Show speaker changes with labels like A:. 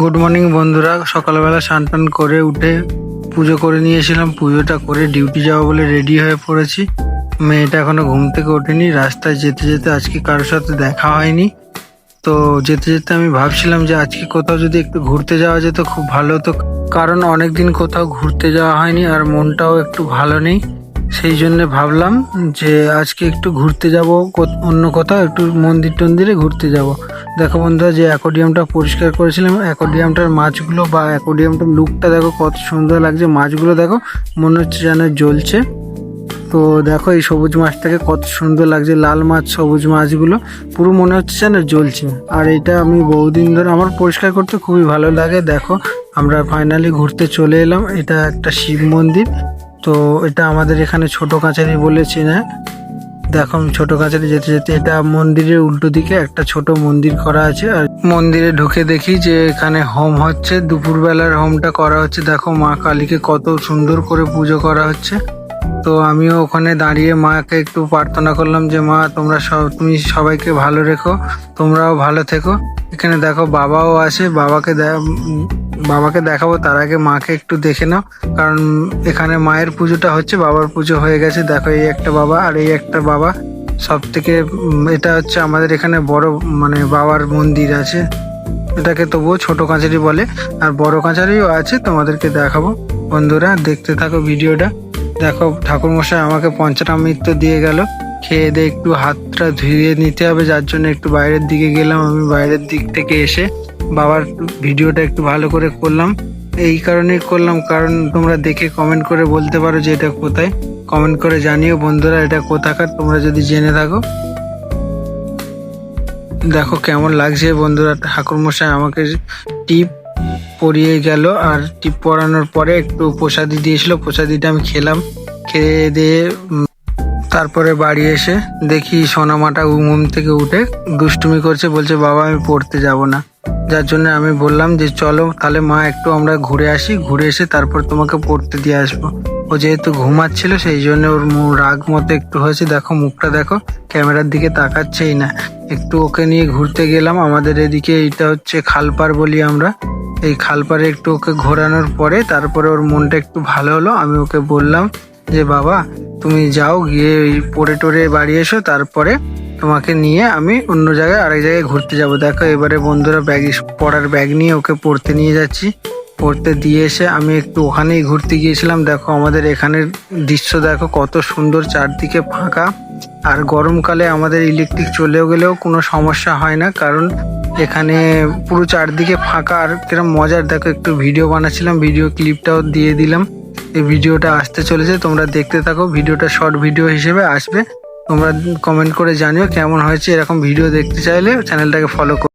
A: Good morning বন্ধুরা। সকালবেলা স্নান টান করে উঠে পুজো করে নিয়েছিলাম। পুজোটা করে ডিউটি যাব বলে রেডি হয়ে পড়েছি। মেয়েটা এখনও ঘুম থেকে ওঠেনি। রাস্তায় যেতে যেতে আজকে কারোর সাথে দেখা হয়নি। তো যেতে যেতে আমি ভাবছিলাম যে আজকে কোথাও যদি একটু ঘুরতে যাওয়া যেত খুব ভালো হতো। কারণ অনেকদিন কোথাও ঘুরতে যাওয়া হয়নি আর মনটাও একটু ভালো নেই। সেই জন্য ভাবলাম যে আজকে একটু ঘুরতে যাব অন্য কোথাও একটু মন্দির টন্দিরে ঘুরতে যাব। দেখো বন্ধুরা, যে অ্যাকোডিয়ামটা পরিষ্কার করেছিলাম, অ্যাকোডিয়ামটার মাছগুলো বা অ্যাকোডিয়ামটার লুকটা দেখো কত সুন্দর লাগছে। মাছগুলো দেখো মনে হচ্ছে যেন জ্বলছে। তো দেখো এই সবুজ মাছটাকে কত সুন্দর লাগছে, লাল মাছ, সবুজ মাছগুলো পুরো মনে হচ্ছে যেন জ্বলছে। আর এটা আমি বহুদিন ধরে আমার পরিষ্কার করতে খুবই ভালো লাগে। দেখো আমরা ফাইনালি ঘুরতে চলে এলাম, এটা একটা শিব মন্দির। তো এটা আমাদের এখানে ছোট কাছারি বলে চেনে দেখো ছোট কাছারি যেতে যেতে এটা মন্দিরের উল্টো দিকে একটা ছোট মন্দির করা আছে আর মন্দিরে ঢুকে দেখি যে এখানে হোম হচ্ছে। দুপুরবেলার হোমটা করা হচ্ছে। দেখো, মা কালীকে কত সুন্দর করে পুজো করা হচ্ছে। তো আমিও ওখানে দাঁড়িয়ে মাকে একটু প্রার্থনা করলাম যে, মা, তোমরা সব, তুমি সবাইকে ভালো রেখো, তোমরাও ভালো থেকো। এখানে দেখো, বাবাও আছে। বাবাকে বাবাকে দেখাবো, তার আগে মাকে একটু দেখে নাও। কারণ এখানে মায়ের পুজোটা হচ্ছে, বাবার পুজো হয়ে গেছে। দেখো, এই একটা বাবা আর এই একটা বাবা। সব থেকে এটা হচ্ছে আমাদের এখানে বড় মানে বাবার মন্দির আছে। এটাকে তবুও ছোট কাঁচারি বলে। আর বড় কাঁচারিও আছে, তোমাদেরকে দেখাবো। বন্ধুরা, দেখতে থাকো ভিডিওটা। দেখো, ঠাকুরমশাই আমাকে পঞ্চামৃত দিয়ে গেল। খেয়ে দিয়ে একটু হাতটা ধুয়ে নিতে হবে, যার জন্য একটু বাইরের দিকে গেলাম। আমি বাইরের দিক থেকে এসে বাবার ভিডিওটা একটু ভালো করে করলাম। এই কারণেই করলাম, কারণ তোমরা দেখে কমেন্ট করে বলতে পারো যে এটা কোথায়। কমেন্ট করে জানিও বন্ধুরা, এটা কোথাকার, তোমরা যদি জেনে থাকো। দেখো কেমন লাগছে বন্ধুরা, ঠাকুরমশাই আমাকে টিপ পরিয়ে গেল, আর টিপ পরানোর পরে একটু প্রসাদি দিয়েছিল, প্রসাদিটা আমি খেলাম। খেয়ে দিয়ে তারপরে বাড়ি এসে দেখি সোনামাটা ঘুম থেকে উঠে দুষ্টুমি করছে, বলছে, বাবা, আমি পড়তে যাব না। যার জন্য আমি বললাম যে, চলো, তাহলে মা, একটু আমরা ঘুরে আসি। ঘুরে এসে তারপর তোমাকে পড়তে দিয়ে আসব। ও যেহেতু ঘুমাচ্ছিল, সেই জন্য ওর রাগ মতো একটু হয়েছে। দেখো, মুখটা দেখো, ক্যামেরার দিকে তাকাচ্ছেই না। একটু ওকে নিয়ে ঘুরতে গেলাম। আমাদের এদিকে এইটা হচ্ছে খালপার বলি আমরা। এই খালপারে একটু ওকে ঘোরানোর পরে তারপরে ওর মনটা একটু ভালো হলো। আমি ওকে বললাম যে, বাবা তুমি যাও, গিয়ে ওই পড়ে টরে বাড়ি এসো, তারপরে তোমাকে নিয়ে আমি অন্য জায়গায় আরেক জায়গায় ঘুরতে যাব। দেখো, এবারে বন্ধুরা ব্যাগ পড়ার ব্যাগ নিয়ে ওকে পড়তে নিয়ে যাচ্ছি। পড়তে দিয়ে এসে আমি একটু ওখানেই ঘুরতে গিয়েছিলাম। দেখো, আমাদের এখানের দৃশ্য দেখো, কত সুন্দর চারদিকে ফাঁকা। আর গরমকালে আমাদের ইলেকট্রিক চলেও গেলেও কোনো সমস্যা হয় না, কারণ এখানে পুরো চারদিকে ফাঁকা। আর কিরম মজার, দেখো, একটু ভিডিও বানাচ্ছিলাম, ভিডিও ক্লিপটাও দিয়ে দিলাম। এই ভিডিওটা আসতে চলেছে, তোমরা দেখতে থাকো। ভিডিওটা শর্ট ভিডিও হিসেবে আসবে। তোমরা কমেন্ট করে জানিও কেমন হয়েছে এরকম ভিডিও দেখতে চাইলে চ্যানেলটাকে ফলো করো।